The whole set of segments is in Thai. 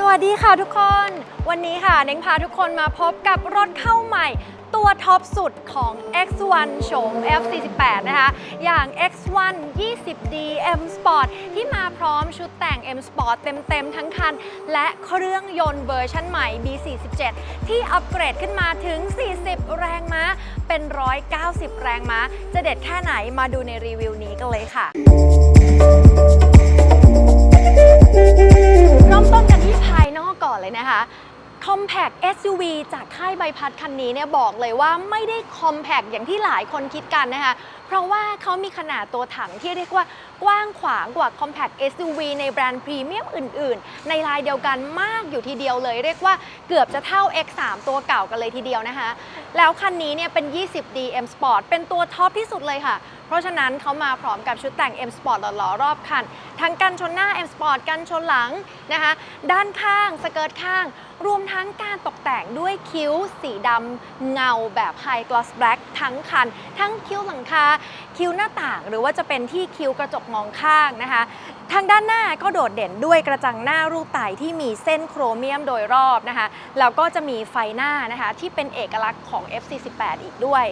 สวัสดีค่ะทุกคน วันนี้ค่ะเน้งพาทุกคนมาพบกับรถเข้าใหม่ ตัวท็อปสุดของ X1 โฉม F48 นะคะ อย่าง X1 20D M Sport ที่มาพร้อมชุดแต่ง M Sport เต็มๆ ทั้งคัน และเครื่องยนต์เวอร์ชันใหม่ B47 ที่อัปเกรดขึ้นมาถึง 40 แรงม้า เป็น 190 แรงม้า จะเด็ดแค่ไหนมาดูในรีวิวนี้กันเลยค่ะ เริ่มต้นกันที่ภายนอกก่อนเลยนะคะ Compact SUV จากค่ายใบพัดคันนี้เนี่ยบอกเลยว่าไม่ได้ Compact อย่างที่หลายคนคิดกันนะคะ เพราะว่าเขามีขนาดตัวถังที่เรียกว่ากว้างขวางกว่า Compact SUV ในแบรนด์พรีเมียมอื่นๆ ในลายเดียวกันมากอยู่ทีเดียวเลย เรียกว่าเกือบจะเท่า X3 ตัวเก่ากันเลยทีเดียวนะคะแล้วคันนี้เนี่ยเป็น 20D M Sport เป็นตัวท็อปที่สุดเลยค่ะ เพราะฉะนั้นเขามาพร้อมกับชุดแต่ง M Sport หล่อๆรอบคัน ทั้งกันชนหน้า M Sport กันชนหลังนะคะ ด้านข้างสเกิร์ตข้าง รวมทั้งการตกแต่งด้วยคิ้วสีดำเงาแบบ High Gloss Black ทั้งคัน ทั้งคิ้วหลังคา คิ้วหน้าต่าง หรือว่าจะเป็นที่คิ้วกระจกมองข้างนะคะทางด้านหน้าก็โดดเด่นด้วยกระจังหน้ารูปไต่ที่มีเส้นโครเมียมโดยรอบนะคะแล้วก็จะมีไฟหน้านะคะที่เป็นเอกลักษณ์ของ F48 อีกด้วย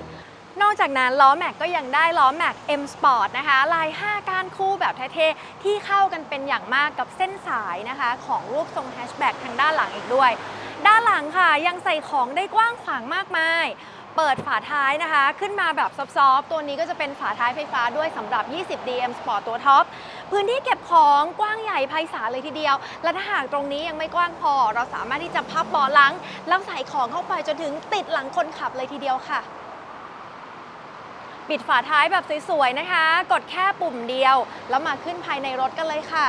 นอกจากนั้นล้อแม็กก็ยังได้ล้อแม็ก M Sport นะคะ ลาย 5 ก้านคู่แบบเท่ๆ ที่เข้ากันเป็นอย่างมากกับเส้นสายนะคะ ของรูปทรงแฮชแบ็กทางด้านหลังอีกด้วย ด้านหลังค่ะยังใส่ของได้กว้างขวางมากมาย เปิดฝาท้ายนะคะ ขึ้นมาแบบซอฟๆตัวนี้ก็จะเป็นฝาท้ายไฟฟ้าด้วยสำหรับ 20D M Sport ตัวท็อป พื้นที่เก็บของกว้างใหญ่ไพศาลเลยทีเดียว และถ้าหากตรงนี้ยังไม่กว้างพอ เราสามารถที่จะพับเบาะหลังแล้วใส่ของเข้าไปจนถึงติดหลังคนขับเลยทีเดียวค่ะปิดฝาท้ายแบบสวยๆนะคะ กดแค่ปุ่มเดียว แล้วมาขึ้นภายในรถกันเลยค่ะ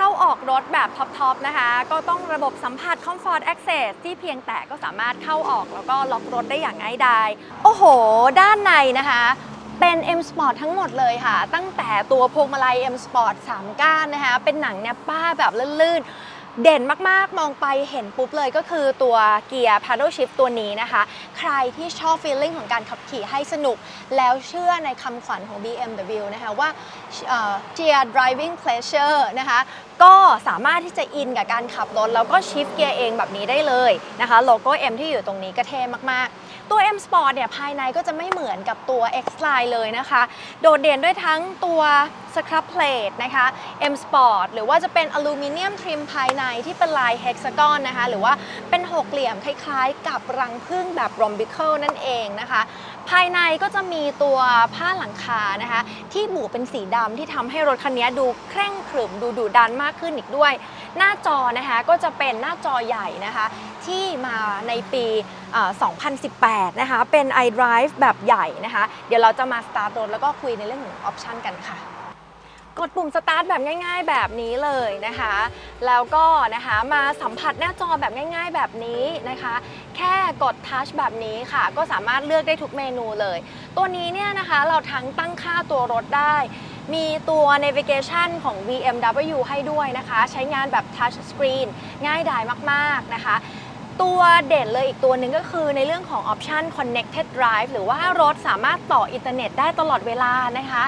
เข้าออกรถแบบท็อปๆนะคะ ก็ต้องระบบสัมผัส Comfort Access ที่เพียงแต่ก็สามารถเข้าออกแล้วก็ล็อกรถได้อย่างง่ายดายโอ้โห ด้านในนะคะเป็น M Sport ทั้งหมดเลยค่ะ ตั้งแต่ตัวพวงมาลัย M Sport 3 ก้านนะคะ เป็นหนังเนี่ยป้าแบบลื่นๆ เด่นมากๆ มองไปเห็นปุ๊บเลยก็คือตัวเกียร์ paddle shift ตัวนี้นะคะ ใครที่ชอบฟีลลิ่งของการขับขี่ให้สนุก แล้วเชื่อในคำขวัญของ BMW นะคะว่าเกียร์ driving pleasure นะคะก็สามารถที่จะอินกับการขับรถ แล้วก็ชิฟเกียร์เองแบบนี้ได้เลยนะคะโลโก้ M ที่อยู่ตรงนี้ก็เท่มากๆ ตัว M Sport เนี่ยภายในก็จะไม่เหมือนกับตัว X Line เลยนะคะ โดดเด่นด้วยทั้งตัวสครับเพลทนะคะ M Sport หรือว่าจะเป็นอลูมิเนียมทริมภายในที่เป็นลาย Hexagon นะคะ หรือว่าเป็นหกเหลี่ยมคล้ายๆ กับรังผึ้งแบบรอมบิเคิลนั่นเองนะคะ ภายในก็จะมีตัวผ้าหลังคานะคะ ที่บุเป็นสีดำที่ทำให้รถคันนี้ดูเคร่งขรึมดูดุดันมากขึ้นอีกด้วย หน้าจอนะคะก็จะเป็นหน้าจอใหญ่นะคะ ที่มาในปี 2018 นะคะ เป็น iDrive แบบใหญ่นะคะ เดี๋ยวเราจะมาสตาร์ทรถแล้วก็คุยในเรื่องของออปชันกันค่ะ กดปุ่มสตาร์ทแบบง่ายๆ แบบนี้เลยนะคะ แล้วก็นะคะมาสัมผัสหน้าจอแบบง่าย ๆ แบบนี้นะคะ แค่กดทัชแบบนี้ค่ะ ก็สามารถเลือกได้ทุกเมนูเลย ตัวนี้เนี่ยนะคะเราทั้งตั้งค่าตัวรถได้ มีตัว navigation ของ BMW ให้ด้วยนะคะ ใช้งานแบบ touch screen ง่ายดายมากๆนะคะตัวเด่นเลยอีกตัวหนึ่งก็คือในเรื่องของออปชัน connected drive หรือว่ารถสามารถต่ออินเทอร์เน็ตได้ตลอดเวลานะคะ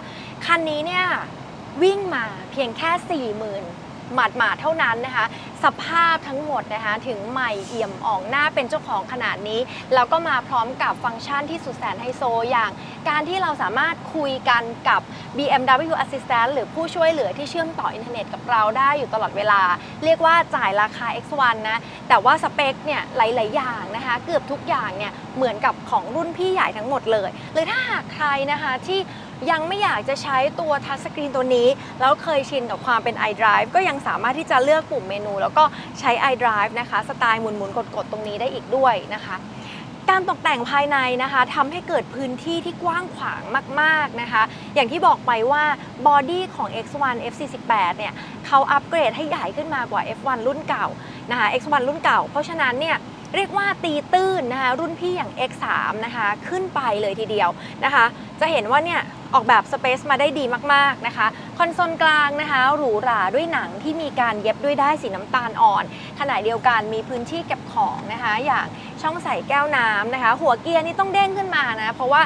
คันนี้เนี่ย วิ่งมาเพียงแค่ 40,000หมาดหมาดๆเท่านั้นนะคะ สภาพทั้งหมดนะคะถึงใหม่เอี่ยมอ่องหน้าเป็นเจ้าของขนาดนี้ แล้วก็มาพร้อมกับฟังก์ชันที่สุดแสนไฮโซอย่าง การที่เราสามารถคุยกันกับ BMW Assistant หรือผู้ช่วยเหลือที่เชื่อมต่ออินเทอร์เน็ตกับเราได้อยู่ตลอดเวลา เรียกว่าจ่ายราคา X1 นะ แต่ว่าสเปคเนี่ยหลาย ๆ อย่างนะคะ เกือบทุกอย่างเนี่ยเหมือนกับของรุ่นพี่ใหญ่ทั้งหมดเลย หรือถ้าหากใครนะคะที่ ยังไม่อยากจะใช้ตัวทัชสกรีนตัวนี้ แล้วเคยชินกับความเป็น iDrive ก็ยังสามารถที่จะเลือกปุ่มเมนู แล้วก็ใช้ iDrive นะคะ สไตล์หมุนๆกดๆ ตรงนี้ได้อีกด้วยนะคะการตกแต่งภายในนะคะทำให้เกิดพื้นที่ที่กว้างขวางมาก ๆ นะคะ อย่างที่บอกไปว่าบอดี้ของ X1 F48 เนี่ยเขาอัปเกรดให้ใหญ่ขึ้นมากว่า F1 รุ่นเก่านะคะ X1 รุ่นเก่า เพราะฉะนั้นเนี่ยเรียกว่าตีตื้นนะคะรุ่นพี่อย่าง X3 นะคะขึ้นไปเลยทีเดียวนะคะ จะเห็นว่าเนี่ย ออกแบบสเปซมาได้ดีมากๆนะคะคอนโซลกลางนะคะหรูหราด้วยหนังที่มีการเย็บด้วยได้ายสีน้ำตาลอ่อน ขณะเดียวกันมีพื้นที่เก็บของนะคะอย่างช่องใส่แก้วน้ำนะคะ หัวเกียร์นี่ต้องเด้งขึ้นมานะเพราะว่า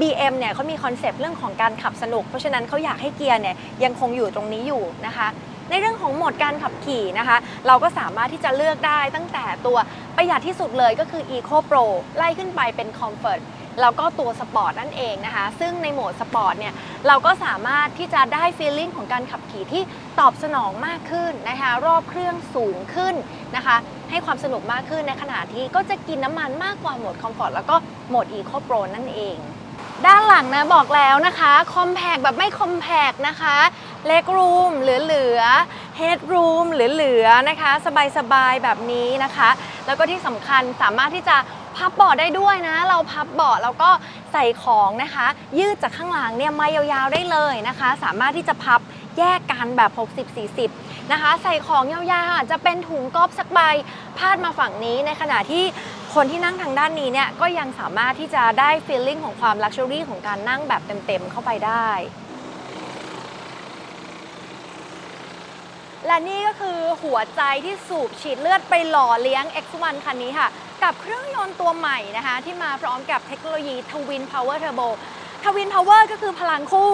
BM เนี่ยเขามีคอนเซปต์เรื่องของการขับสนุก เพราะฉะนั้นเขาอยากให้เกียร์เนี่ยยังคงอยู่ตรงนี้อยู่นะคะในเรื่องของโหมดการขับขี่นะคะ เราก็สามารถที่จะเลือกได้ตั้งแต่ตัวประหยัดที่สุดเลยก็คือ Eco Pro ไล่ขึ้นไปเป็น Comfort แล้วก็ตัวสปอร์ตนั่นเองนะคะ ซึ่งในโหมดสปอร์ตเนี่ยเราก็สามารถที่จะได้ฟีลลิ่งของการขับขี่ที่ตอบสนองมากขึ้นนะคะ รอบเครื่องสูงขึ้นนะคะ ให้ความสนุกมากขึ้นในขณะที่ก็จะกินน้ำมันมากกว่าโหมด Comfort แล้วก็โหมด Eco Pro นั่นเองด้านหลังนะบอกแล้วนะคะคอมแพกแบบไม่คอมแพกนะคะเล็กรูมเหลือๆเฮดรูมเหลือๆนะคะ สบายๆแบบนี้นะคะ แล้วก็ที่สำคัญสามารถที่จะ พับเบาะได้ด้วยนะ เราพับเบาะแล้วก็ใส่ของนะคะ ยืดจากข้างหลังเนี่ยมายาวๆได้เลยนะคะ สามารถที่จะพับแยกกันแบบ 60-40นะคะใส่ของยาวๆจะเป็นถุงก๊อบสักใบพาดมาฝั่งนี้ในขณะที่คนที่นั่งทางด้านนี้เนี่ยก็ยังสามารถที่จะได้ฟีลลิ่งของความลักชัวรี่ของการนั่งแบบเต็มๆเข้าไปได้ และนี่ก็คือหัวใจที่สูบฉีดเลือดไปหล่อเลี้ยง X1 คันนี้ค่ะ กับเครื่องยนต์ตัวใหม่นะคะ ที่มาพร้อมกับเทคโนโลยี Twin Power Turbo Twin Power ก็คือพลังคู่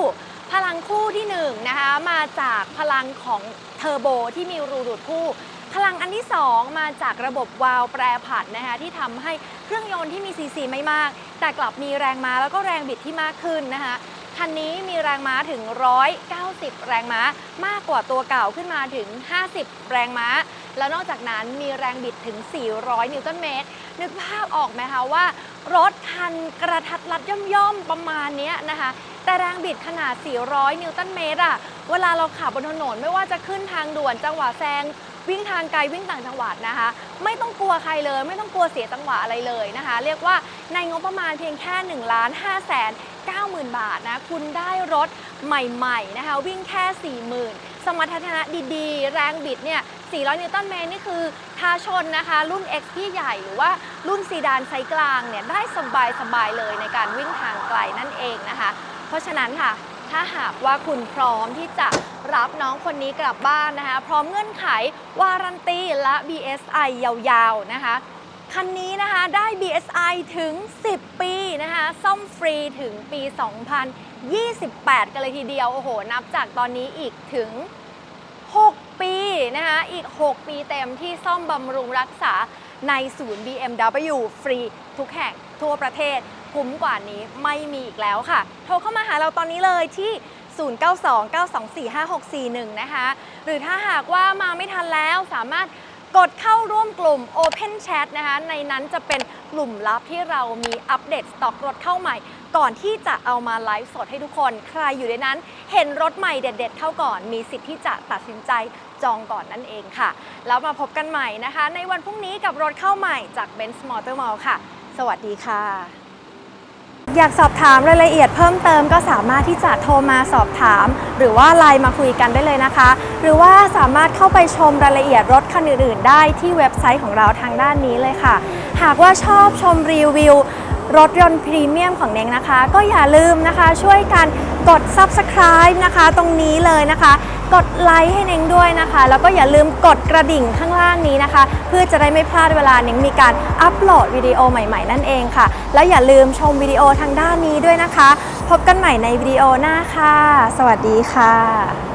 พลังคู่ที่1นงนะคะมาจากพลังของเทอร์โบที่มีรูดูดคู่ พลังอันที่ 2 มาจากระบบวาล์วแปรผันนะคะที่ทำให้เครื่องยนต์ที่มีซีซีไม่มาก แต่กลับมีแรงมาแล้วก็แรงบิดที่มากขึ้นนะคะ คันนี้มีแรงม้าถึง 190 แรงม้ามากกว่าตัวเก่าขึ้นมาถึง 50 แรงม้า แล้วนอกจากนั้นมีแรงบิดถึง 400 นิวตันเมตร นึกภาพออกไหมคะว่ารถคันกระทัดรัดย่อมๆ ประมาณนี้นะคะ แต่แรงบิดขนาด 400 นิวตันเมตรอะเวลาเราขับบนถนนไม่ว่าจะขึ้นทางด่วนจังหวะแซงวิ่งทางไกลวิ่งต่างจังหวัดนะคะ ไม่ต้องกลัวใครเลย ไม่ต้องกลัวเสียจังหวะอะไรเลยนะคะ เรียกว่าในงบประมาณเพียงแค่1ล้าน5แสน 90,000 บาทนะ คุณได้รถใหม่ๆนะคะ วิ่งแค่ 40,000 สมรรถนะดีๆ แรงบิดเนี่ย 400 นิวตันเมตรนี่คือทาชนนะคะ รุ่น X ที่ใหญ่หรือว่ารุ่นซีดานไซส์กลางเนี่ย ได้สบายๆเลยในการวิ่งทางไกลนั่นเองนะคะ เพราะฉะนั้นค่ะถ้าหากว่าคุณพร้อมที่จะรับน้องคนนี้กลับบ้านนะคะ พร้อมเงื่อนไขวารันตีและ BSI ยาวๆนะคะ คันนี้นะคะได้ BSI ถึง 10 ปี ซ่อมฟรีถึงปี 2028 กันเลยทีเดียว โอ้โห นับจากตอนนี้อีกถึง 6 ปีนะคะ อีก 6 ปีเต็มที่ซ่อมบำรุงรักษาในศูนย์ BMW ฟรีทุกแห่งทั่วประเทศ คุ้มกว่านี้ไม่มีอีกแล้วค่ะ โทรเข้ามาหาเราตอนนี้เลยที่ 0929245641 นะคะ หรือถ้าหากว่ามาไม่ทันแล้วสามารถกดเข้าร่วมกลุ่ม Open Chat นะคะ ในนั้นจะเป็น ลุ่มลับที่เรามีอัปเดตสต็อกรถเข้าใหม่ ก่อนที่จะเอามาไลฟ์สดให้ทุกคน ใครอยู่ในนั้น เห็นรถใหม่เด็ด ๆ เข้าก่อน มีสิทธิ์ที่จะตัดสินใจจองก่อนนั่นเองค่ะ แล้วมาพบกันใหม่นะคะ ในวันพรุ่งนี้กับรถเข้าใหม่จาก Benz Motor Mall ค่ะ สวัสดีค่ะ อยากสอบถามรายละเอียดเพิ่มเติมก็สามารถที่จะโทรมาสอบถาม หรือว่าไลน์มาคุยกันได้เลยนะคะ หรือว่าสามารถเข้าไปชมรายละเอียดรถคันอื่นๆ ได้ที่เว็บไซต์ของเราทางด้านนี้เลยค่ะ หากว่าชอบชมรีวิว รถยนต์พรีเมียมของเน้งนะคะ ก็อย่าลืมนะคะช่วยกันกด subscribe นะคะ ตรงนี้เลยนะคะ กดไลค์ให้เน้งด้วยนะคะ แล้วก็อย่าลืมกดกระดิ่งข้างล่างนี้นะคะ เพื่อจะได้ไม่พลาดเวลาเน้งมีการอัปโหลดวิดีโอใหม่ ๆ นั่นเองค่ะ แล้วอย่าลืมชมวิดีโอทางด้านนี้ด้วยนะคะ พบกันใหม่ในวิดีโอหน้าค่ะ สวัสดีค่ะ